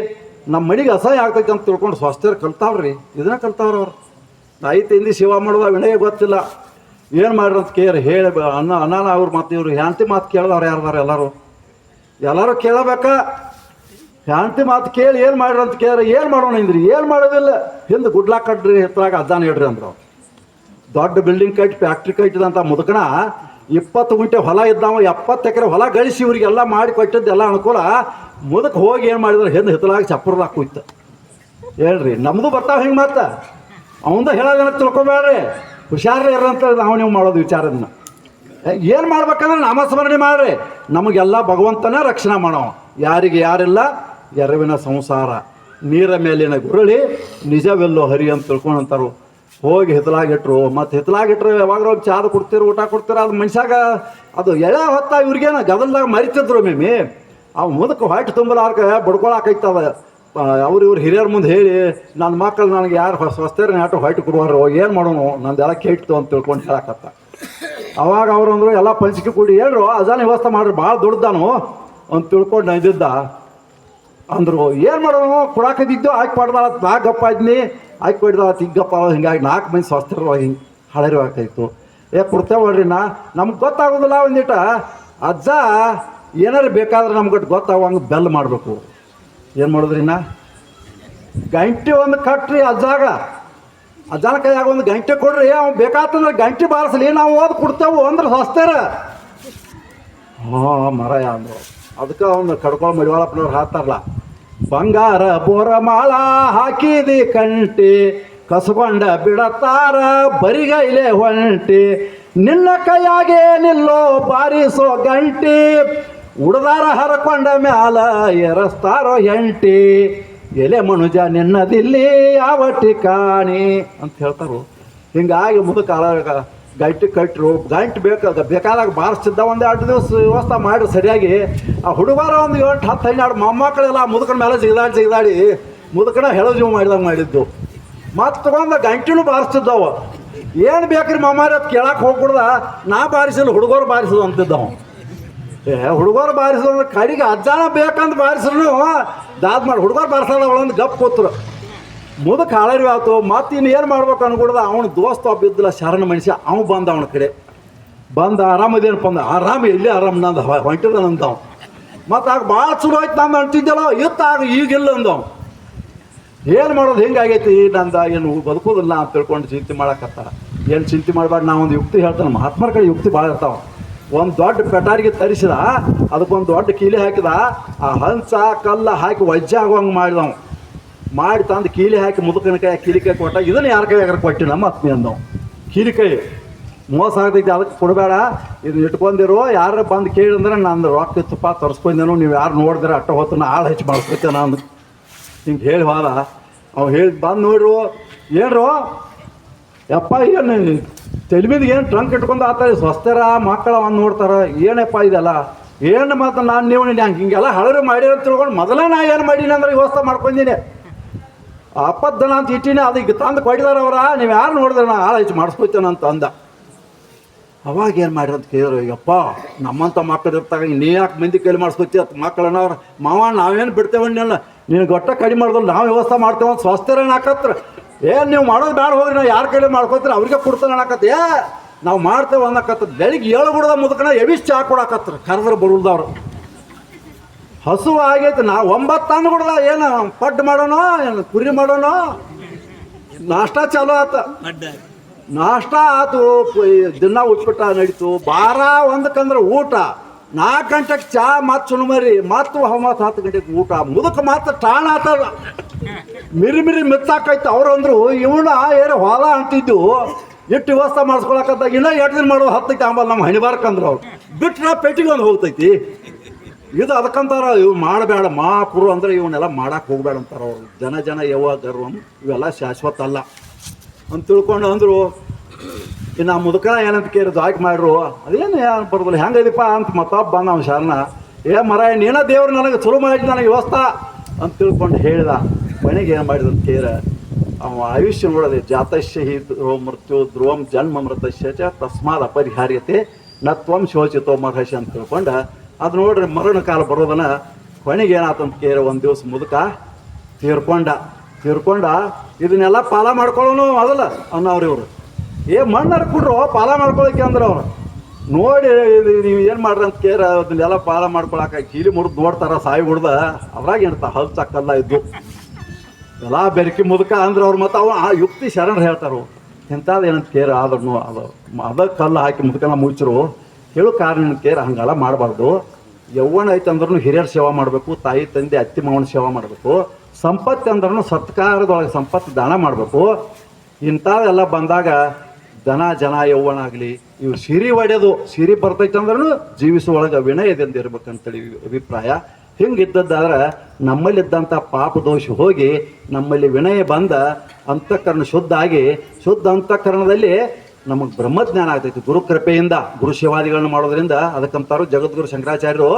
ನಮ್ಮ ಮನೆಗೆ ಅಸಹ್ಯ ಆಗ್ತೈತೆ ಅಂತ ತಿಳ್ಕೊಂಡು ಸ್ವಸ್ಥರು ಕಲ್ತಾವ್ರಿ. ಇದನ್ನ ಕಲ್ತಾವ್ರ ಅವ್ರು. ತಾಯಿ ತಿಂದು ಸೇವಾ ಮಾಡುವ ವಿನಯ ಗೊತ್ತಿಲ್ಲ. ಏನು ಮಾಡ್ರಿ ಅಂತ ಕೇಳಿ ಹೇಳಿ ಅನ್ನ ಅನ್ನಾನ ಅವ್ರು ಮತ್ತು ಇವ್ರು. ಹೆಂಡತಿ ಮಾತು ಕೇಳಿದವ್ರು ಯಾರ್ದಾರ ಎಲ್ಲರೂ. ಎಲ್ಲರೂ ಕೇಳಬೇಕ. ಹೆಂಡತಿ ಮಾತು ಕೇಳಿ ಏನು ಮಾಡ್ರಿ ಅಂತ ಕೇಳಿ ಏನು ಮಾಡೋಣ ಇಂದ್ರಿ ಏನು ಮಾಡೋದಿಲ್ಲ. ಹಿಂದೆ ಗುಡ್ಲಾ ಕಟ್ಟ್ರಿ ಹತ್ರಾಗ ಅದಾನ ಇಡ್ರಿ ಅಂದ್ರೆ. ದೊಡ್ಡ ಬಿಲ್ಡಿಂಗ್ ಕಟ್ಟಿ ಫ್ಯಾಕ್ಟ್ರಿ ಕಟ್ಟಿದಂಥ ಮುದುಕಣ ಇಪ್ಪತ್ತು ಗುಂಟೆ ಹೊಲ ಇದ್ದಾವ, ಎಪ್ಪತ್ತು ಎಕರೆ ಹೊಲ ಗಳಿಸಿ ಇವರಿಗೆಲ್ಲ ಮಾಡಿ ಕೊಟ್ಟಿದ್ದೆಲ್ಲ ಅನುಕೂಲ. ಮುದಕ್ಕೆ ಹೋಗಿ ಏನು ಮಾಡಿದ್ರೆ? ಹಿಂದೆ ಹಿತ್ತಲಾಗಿ ಚಪ್ಪರ್ದಾಗ ಕೂಯ್ತು. ಹೇಳ್ರಿ ನಮ್ಮದು ಬರ್ತಾವ ಹಿಂಗೆ ಮತ್ತೆ. ಅವಂದ ಹೇಳೋದನ್ನ ತಿಳ್ಕೊಬೇಡ್ರಿ. ಹುಷಾರೇ ಇರಂತ ನಾವು ನೀವು ಮಾಡೋದು ವಿಚಾರದನ್ನ ಏನು ಮಾಡ್ಬೇಕಂದ್ರೆ ನಾಮಸ್ಮರಣೆ ಮಾಡ್ರಿ. ನಮಗೆಲ್ಲ ಭಗವಂತನೇ ರಕ್ಷಣೆ ಮಾಡೋ ಯಾರಿಗೆ ಯಾರಿಲ್ಲ ಎರವಿನ ಸಂಸಾರ, ನೀರ ಮೇಲಿನ ಗುರುಳಿ ನಿಜವೆಲ್ಲೋ ಹರಿ ಅಂತ ತಿಳ್ಕೊಂಡಂತಾರು. ಹೋಗಿ ಹಿತ್ತಲಾಗಿಟ್ರು ಮತ್ತು ಹಿತ್ತಲಾಗಿಟ್ರು ಯಾವಾಗ ಚಾದ ಕೊಡ್ತೀರು, ಊಟ ಕೊಡ್ತೀರ, ಅದು ಮನುಷ್ಯಾಗ ಅದು ಎಳೆ ಹೊತ್ತ ಇವ್ರಿಗೇನ ಗದಲ್ದಾಗ ಮರಿತಿದ್ರು ಮೇಮಿ. ಅವ್ ಮುದಕ್ಕೆ ಹೊಟ್ಟೆ ತುಂಬಲಾರ್ಕ ಬಡ್ಕೊಳಕೈತವ. ಅವ್ರು ಇವ್ರು ಹಿರಿಯರ ಮುಂದೆ ಹೇಳಿ ನನ್ನ ಮಕ್ಕಳು ನನಗೆ ಯಾರು ಸ್ವಸ್ಥರ ನಾಟು ಹೊಟ್ಟೆ ಕೊಡುವಾರು ಏನು ಮಾಡೋನು? ನಂದೆಲ್ಲ ಕೇಳ್ತು ಅಂತ ತಿಳ್ಕೊಂಡು ಹೇಳಕತ್ತ. ಅವಾಗ ಅವ್ರು ಅಂದರು ಎಲ್ಲ ಪಂಚಿಕೆ ಕೂಡಿ ಹೇಳ್ರು ಅಜಾನ ವ್ಯವಸ್ಥೆ ಮಾಡ್ರಿ ಭಾಳ ದೊಡ್ಡದಾನು ಅಂತ ತಿಳ್ಕೊಂಡು ನಂದಿದ್ದ ಅಂದ್ರು, ಏನು ಮಾಡೋನು ಕೊಡಾಕದಿದ್ದು ಆಯ್ಕೆ ಪಡ್ದಾಳ ನಾ ಗಪ್ಪ ಇದ್ನಿ. ಆಯ್ಕೆ ಕೊಡ್ದಾಳ ತಿಗ್ಗಪ್ಪ ಹಿಂಗಾಗಿ ನಾಲ್ಕು ಮಂದಿ ಸ್ವಸ್ಥರು ಹಿಂಗೆ ಆಕೈತು ಏ, ಕೊಡ್ತೇವೆ ನೋಡ್ರಿ ನಾ, ನಮ್ಗೆ ಗೊತ್ತಾಗೋದಿಲ್ಲ ಒಂದಿಟ ಅಜ್ಜ, ಏನಾರು ಬೇಕಾದ್ರೆ ನಮ್ಗೆ ಗೊತ್ತಾಗಂಗೆ ಬೆಲ್ ಮಾಡಬೇಕು. ಏನು ಮಾಡಿದ್ರಿ ನಾ? ಗಂಟೆ ಒಂದು ಕಟ್ರಿ ಅಜ್ಜಾಗ. ಅಜ್ಜನ ಕೈಯಾಗ ಒಂದು ಗಂಟೆ ಕೊಡ್ರಿ. ಅವ್ನು ಬೇಕಾತಂದ್ರೆ ಗಂಟೆ ಬಾರಿಸಲಿ, ನಾವು ಓದ್ ಕೊಡ್ತೇವೆ ಅಂದ್ರೆ ಹೊಸ್ತಾರ ಹಾಂ, ಮರ ಅದಕ್ಕೆ ಅವ್ನು ಕಡ್ಕೊಂಡು ಮಡಿವಾಳಪ್ಪನವ್ರು ಹಾಕ್ತಾರಲ್ಲ. ಬಂಗಾರ ಬೋರಮಾಳ ಹಾಕಿದಿ ಕಂಟಿ ಕಸ್ಕೊಂಡ ಬಿಡತಾರ ಬರಿಗೈಲೆ ಹೊಂಟಿ ನಿನ್ನ ಕೈಯಾಗೆ ನಿಲ್ಲೋ ಬಾರಿಸೋ ಗಂಟಿ, ಉಡದಾರ ಹರಕೊಂಡ ಮ್ಯಾಲ ಎರಸ್ತಾರೋ ಎಂಟಿ ಎಲೆ ಮನುಜ ನಿನ್ನದಿಲ್ಲಿ ಯಾವ ಠಿಕಾಣಿ ಅಂತ ಹೇಳ್ತಾರು. ಹಿಂಗಾಗಿ ಅಳಗ ಗಂಟೆ ಕಟ್ಟರು ಗಂಟು ಬೇಕು, ಅದು ಬೇಕಾದಾಗ ಬಾರಿಸ್ತಿದ್ದ ಒಂದು ಎರಡು ದಿವಸ ವ್ಯವಸ್ಥೆ ಮಾಡಿ ಸರಿಯಾಗಿ. ಆ ಹುಡುಗರ ಒಂದು ಎಂಟು ಹತ್ತು, ಹನ್ನೆರಡು ಮೊಮ್ಮಕ್ಕಳೆಲ್ಲ ಮುದುಕನ ಮೇಲೆ ಜಿಗಿದಾಡಿ ಜಿಗಿದಾಡಿ ಮುದುಕನ ಹೆಳೋ ಜೀವ ಮಾಡಿದಂಗೆ ಮಾಡಿದ್ದು. ಮತ್ತು ತಗೊಂಡು ಗಂಟಿನೂ ಬಾರಿಸ್ತಿದ್ದವು. ಏನು ಬೇಕ್ರಿ ಮೊಮ್ಮಾರಿ ಅದು ಕೇಳಕ್ಕೆ ಹೋಗ್ಬಿಡ್ದ. ನಾ ಬಾರಿಸಿಲ್ಲ, ಹುಡುಗರು ಬಾರಿಸಿದ್ರು ಅಂತಿದ್ದವು. ಏ, ಹುಡುಗರು ಬಾರಿಸಿದ್ರು ಕಡೆಗೆ ಅಜ್ಜಾನ ಬೇಕಂತ ಬಾರಿಸ್ರು ದಾದ್ ಮಾಡಿ ಹುಡುಗರು ಬಾರಿಸಲ್ಲ, ಅವಳೊಂದು ಗಪ್ಪ ಕೂತ್ರು. ಮುದಕ್ಕೆ ಹಾಳರಿ ಆಯ್ತು ಮತ್ತೆ ಇನ್ನು ಏನು ಮಾಡ್ಬೇಕು ಅನ್ಕೊಡ್ದ? ಅವನ ದೋಸ್ತ ಒಬ್ಬ ಶರಣ ಮನುಷ್ಯ. ಅವ ಬಂದ ಅವನ ಕಡೆ. ಬಂದ ಆರಾಮದೇನಪ್ಪ ಅಂದ ಆರಾಮ, ಎಲ್ಲಿ ಆರಾಮ? ನಂದ ಹೊಂಟಿದ ನಂದವ ಮತ್ತು ಆಗ ಭಾಳ ಚಲೋ ಆಯ್ತು ನಾನು ಅಂತಿದ್ದಲ್ಲ, ಇತ್ತಾಗ ಈಗಿಲ್ಲ ಅಂದವ ಏನು ಮಾಡೋದು ಹಿಂಗಾಗೈತಿ ನಂದ ಏನು ಬದುಕೋದಿಲ್ಲ ಅಂತ ತಿಳ್ಕೊಂಡು ಚಿಂತೆ ಮಾಡಕತ್ತಾರ. ಏನು ಚಿಂತೆ ಮಾಡಬಾರ್ದು ನಾ ಒಂದು ಯುಕ್ತಿ ಹೇಳ್ತಾನೆ. ಮಹಾತ್ಮರ ಕಡೆ ಯುಕ್ತಿ ಭಾಳ ಇರ್ತಾವ. ಒಂದು ದೊಡ್ಡ ಪೆಟಾರಿಗೆ ತರಿಸಿದ, ಅದಕ್ಕೊಂದು ದೊಡ್ಡ ಕೀಲಿ ಹಾಕಿದ, ಆ ಹಂಸ, ಕಲ್ಲ ಹಾಕಿ ವಜ್ಜೆ ಆಗುವಂಗೆ ಮಾಡಿದವ ಮಾಡಿ ತಂದು ಕೀಲಿ ಹಾಕಿ ಮುದುಕನ ಕೈ ಕೀಲಿ ಕೈ ಕೊಟ್ಟ, ಇದನ್ನು ಯಾರ ಕೈಯಾಗ ಕೊಟ್ಟಿ ನಮ್ಮ ಆತ್ಮೀಯ ಅಂದವು. ಕೀಲಿ ಮೋಸ ಆಗ್ತೈತಿ, ಅದಕ್ಕೆ ಕೊಡಬೇಡ. ಇದು ಇಟ್ಕೊಂಡಿರು, ಯಾರು ಬಂದು ಕೇಳಿದ್ರೆ ನಾನು ರೊಕ್ಕ ತುಪ್ಪ ತರಿಸ್ಕೊಂಡೇನು, ನೀವು ಯಾರು ನೋಡಿದ್ರೆ, ಅಟ್ಟ ಹೊತ್ತು ನಾ ಆಳು ಹೆಚ್ಚು ಮಾಡಿಸ್ಕೊತೆ ನಾನು. ಹಿಂಗೆ ಹೇಳಿ ಹೋದ. ಅವ್ ಹೇಳಿ ಬಂದು ನೋಡ್ರು, ಏನ್ರು? ಯಪ್ಪ, ಏನು ತೆಲಿಮಿದ ಏನು ಟ್ರಂಕ್ ಇಟ್ಕೊಂಡು ಆತಾರೆ ಸ್ವಸ್ಥರ ಮಕ್ಕಳ ಒಂದು ನೋಡ್ತಾರ? ಏನಪ್ಪ ಇದೆಲ್ಲ? ಏನು ಮತ್ತು ನಾನು ನೀವು ಹಂಗೆ ಹಿಂಗೆಲ್ಲ ಹಳರು ಮಾಡಿರೋ ತಿಳ್ಕೊಂಡು ಮೊದಲೇ ನಾ ಏನು ಮಾಡೀನಿ ಅಂದ್ರೆ ವ್ಯವಸ್ಥೆ ಮಾಡ್ಕೊಂಡೀನಿ. ಅಪ್ಪದ್ದನ ಅಂತ ಇಟ್ಟಿನಿ ಅದು ಈಗ ತಂದು ಕೊಟ್ಟಿದಾರ ಅವರ ನೀವು ಯಾರು ನೋಡಿದ್ರೆ ನಾ ಆಳು ಹೆಚ್ಚು ಮಾಡಿಸ್ಕೊತೇನೆ ಅಂತ ಅಂದ. ಅವಾಗ ಏನು ಮಾಡ್ರಿ ಅಂತ ಕೇಳಿದ್ರು ಯಪ್ಪ ನಮ್ಮಂಥ ಮಕ್ಕಳು ಇರ್ತಾಗ ನೀ ಯಾಕೆ ಮಂದಿ ಕೈಲಿ ಮಾಡಿಸ್ಕೊತಿ ಅಂತ ಮಕ್ಕಳನ್ನ ಅವ್ರು, ಮಾವ, ನಾವೇನು ಬಿಡ್ತೇವೆ ನೀನು ಗೊಟ್ಟ ಕಡಿಮೆ ಮಾಡಿದ್ರು ನಾವು ವ್ಯವಸ್ಥೆ ಮಾಡ್ತೇವೆ ಅಂತ ಸ್ವಸ್ಥರ ಹಾಕತ್ರ ಏನು ನೀವು ಮಾಡೋದು ಬೇಡ ಹೋಗ್ರಿ, ನಾವು ಯಾರ ಕೈಲಿ ಮಾಡ್ಕೊತೀರಿ ಅವ್ರಿಗೆ ಕೊಡ್ತಾನೆ ಅನ್ನಕತ್ತ. ಏ, ನಾವು ಮಾಡ್ತೇವೆ ಅನ್ನಕತ್ತ. ಬೆಳಿಗ್ಗೆ ಏಳು ಬಿಡದ ಮುದಕನ ಎವಿಸ್ ಚಾ ಕರೆದ್ರೆ ಬರುಲ್ದವ್ರು. ಹಸು ಆಗೈತೆ ನಾ ಒಂಬತ್ತು ತಂದು ಕೊಡಲ್ಲ ಏನು ಪಡ್ಡು ಮಾಡೋಣ ಏನು ಕುರಿ ಮಾಡೋಣ ನಾಷ್ಟ ಚಾಲು ಆತ. ನಾಷ್ಟ ಆತು ದಿನ ಉಟ್ಬಿಟ್ಟ ನಡೀತು. ಬಾರ ಒಂದಕ್ಕಂದ್ರೆ ಊಟ. ನಾಲ್ಕು ಗಂಟೆಗೆ ಚಾ ಮತ್ತು ಮರಿ ಮತ್ತು ಮತ್ತು ಹತ್ತು ಗಂಟೆಗೆ ಊಟ. ಮುದಕ್ಕೆ ಮಾತ್ರ ಟಾಣ ಆತದ. ಮಿರಿ ಮಿರಿ ಮೆತ್ತಾಕೈತೆ. ಅವ್ರು ಅಂದ್ರು ಇವನ ಏನು ಹೊಲ ಅಂತಿದ್ದು ಎಷ್ಟು ವ್ಯವಸ್ಥೆ ಮಾಡಿಸ್ಕೊಳಕಂತ ಇನ್ನೂ ಎರಡು ದಿನ ಮಾಡೋ ಹತ್ತೈತೆ ಆಮೇಲೆ ನಮ್ಮ ಹಣಿಬಾರ್ಕಂದ್ರು ಅವ್ರು ಅವ್ರು. ನಾ ಪೆಟ್ಟಿಗೆ ಒಂದು ಹೋಗ್ತೈತಿ. ಇದು ಅದಕ್ಕಂತಾರ ಇವು ಮಾಡಬೇಡ ಮಹಾಪುರು ಅಂದ್ರೆ ಇವನ್ನೆಲ್ಲ ಮಾಡಕ್ಕೆ ಹೋಗ್ಬೇಡ ಅಂತಾರ ಅವರು. ಜನ ಜನ ಯವ ಗರ್ವಂ ಇವೆಲ್ಲ ಶಾಶ್ವತ ಅಲ್ಲ ಅಂತ ತಿಳ್ಕೊಂಡು ಅಂದ್ರು, ಇನ್ನು ಆ ಮುದುಕ ಏನಂತ ಕೇಳಿದ್ರು ಆಯ್ಕೆ ಮಾಡ್ರು. ಅದೇನು ಏನು ಬರೋದಿಲ್ಲ ಹೆಂಗೈದಿಪ್ಪ ಅಂತ ಮತ್ತೊಬ್ಬ ಬಂದ ಅವ್ನ ಶರಣ ಏ ಮರ ನೀನ ದೇವ್ರು ನನಗೆ ಚಲೋ ಮಾಡಿ ನನಗೆ ವ್ಯವಸ್ಥೆ ಅಂತ ತಿಳ್ಕೊಂಡು ಹೇಳಿದ. ಮನೆಗೆ ಏನು ಮಾಡಿದ ಅಂತ ಕೇಳ ಅವ ಆಯುಷ್ಯ ನೋಡದೆ ಜಾತಶ್ಯ ಹಿ ಧ್ರುವ ಮೃತ್ಯು ಧ್ರುವಂ ಜನ್ಮ ಮೃತಶ್ಯ ಚ ತಸ್ಮಾದ ಅಪರಿಹಾರ್ಯತೆ ನತ್ವಂ ತ್ವಂ ಶೋಚಿತೋ ಮಹರ್ಷಿ ಅಂತ ತಿಳ್ಕೊಂಡ ಅದು ನೋಡ್ರಿ ಮರಣ ಕಾಲ ಬರೋದನ್ನ ಕೊನೆಗೆ ಏನಾತಂತ ಕೇಳಿ ಒಂದು ದಿವಸ ಮುದುಕ, ತೀರ್ಕೊಂಡ ತೀರ್ಕೊಂಡ, ಇದನ್ನೆಲ್ಲ ಪಾಲ ಮಾಡ್ಕೊಳ್ಳೋನು ಅದಲ್ಲ ಅನ್ನೋರು ಇವರು. ಏ ಮಣ್ಣಾರ ಕೊಡ್ರು ಪಾಲ ಮಾಡ್ಕೊಳಕ್ಕೆ ಅಂದ್ರೆ ಅವ್ರು. ನೋಡಿ ನೀವು ಏನು ಮಾಡ್ರಿ ಅಂತ ಕೇರ ಅದನ್ನೆಲ್ಲ ಪಾಲ ಮಾಡ್ಕೊಳಕ ಕೀಲಿ ಮುರಿದು ನೋಡ್ತಾರ, ಸಾಯಿ ಹುಡ್ದ ಅದ್ರಾಗ ಏನಂತ ಹಲ್ ಚಕ್ಕಲ್ಲ ಇದ್ದು ಎಲ್ಲ ಬೆರಕಿ ಮುದುಕ ಅಂದ್ರೆ ಅವ್ರು, ಮತ್ತು ಅವ ಆ ಯುಕ್ತಿ ಶರಣರು ಹೇಳ್ತಾರು. ಇಂಥದ್ದು ಏನಂತ ಕೇರ ಆದ್ರೂ ಅದು ಅದ ಕಲ್ಲು ಹಾಕಿ ಮುದುಕನ ಮುಚ್ಚರು ಹೇಳು ಕಾರಣಕ್ಕೆ ಹಂಗಲ್ಲ ಮಾಡಬಾರ್ದು. ಯೌವನ ಐತೆ ಅಂದ್ರೂ ಹಿರಿಯರ ಸೇವಾ ಮಾಡಬೇಕು, ತಾಯಿ, ತಂದೆ, ಅತ್ತಿ, ಮಾವನ ಸೇವಾ ಮಾಡಬೇಕು. ಸಂಪತ್ತು ಅಂದ್ರೂ ಸತ್ಕಾರದೊಳಗೆ ಸಂಪತ್ತು ದಾನ ಮಾಡಬೇಕು. ಇಂಥವೆಲ್ಲ ಬಂದಾಗ ದನ ಜನ, ಯೌವನ ಆಗಲಿ ಇವು ಸಿರಿ ಒಡೆದು, ಸಿರಿ ಬರ್ತೈತೆ ಅಂದ್ರೂ ಜೀವಿಸುವೊಳಗೆ ವಿನಯದಿಂದ ಇರ್ಬೇಕಂತೇಳಿ ಅಭಿಪ್ರಾಯ. ಹಿಂಗಿದ್ದದ್ದಾದ್ರೆ ನಮ್ಮಲ್ಲಿದ್ದಂಥ ಪಾಪ ದೋಷ ಹೋಗಿ ನಮ್ಮಲ್ಲಿ ವಿನಯ ಬಂದ ಅಂತಃಕರಣ ಶುದ್ಧ ಆಗಿ, ಶುದ್ಧ ಅಂತಃಕರಣದಲ್ಲಿ ನಮಗೆ ಬ್ರಹ್ಮಜ್ಞಾನ ಆಗ್ತೈತಿ. ಗುರು ಕೃಪೆಯಿಂದ, ಗುರು ಶಿವಾದಿಗಳನ್ನ ಮಾಡೋದ್ರಿಂದ ಅದಕ್ಕಂತಾರು ಜಗದ್ಗುರು ಶಂಕರಾಚಾರ್ಯರು,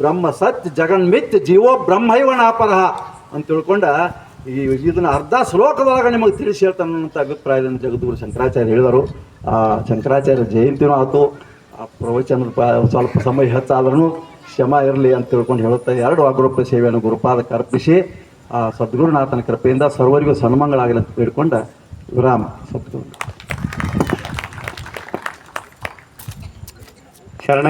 ಬ್ರಹ್ಮ ಸತ್ ಜಗನ್ಮಿತ್ ಜೀವೋ ಬ್ರಹ್ಮೈವಣ ಅಪರಹ ಅಂತ ತಿಳ್ಕೊಂಡ ಈ ಇದನ್ನ ಅರ್ಧ ಶ್ಲೋಕದೊಳಗೆ ನಿಮಗೆ ತಿಳಿಸಿ ಹೇಳ್ತಾನಂತ ಅಭಿಪ್ರಾಯದಿಂದ ಜಗದ್ಗುರು ಶಂಕರಾಚಾರ್ಯ ಹೇಳಿದರು. ಆ ಶಂಕರಾಚಾರ್ಯ ಜಯಂತಿನೂ ಆತು. ಆ ಪ್ರವಚನ ಸ್ವಲ್ಪ ಸಮಯ ಹೆಚ್ಚಾದ್ರೂ ಶ್ರಮ ಇರಲಿ ಅಂತ ತಿಳ್ಕೊಂಡು ಹೇಳುತ್ತಾ ಎರಡು ಅಗ್ರೂಪ ಸೇವೆಯನ್ನು ಗುರುಪಾದಕ್ಕೆ ಅರ್ಪಿಸಿ, ಆ ಸದ್ಗುರುನಾಥನ ಕೃಪೆಯಿಂದ ಸರ್ವರಿಗೂ ಸನ್ಮಂಗಳಾಗಲಿ ಅಂತ ಬೇಡ್ಕೊಂಡ ವಿರಾಮ ಸದ್ಗುರು.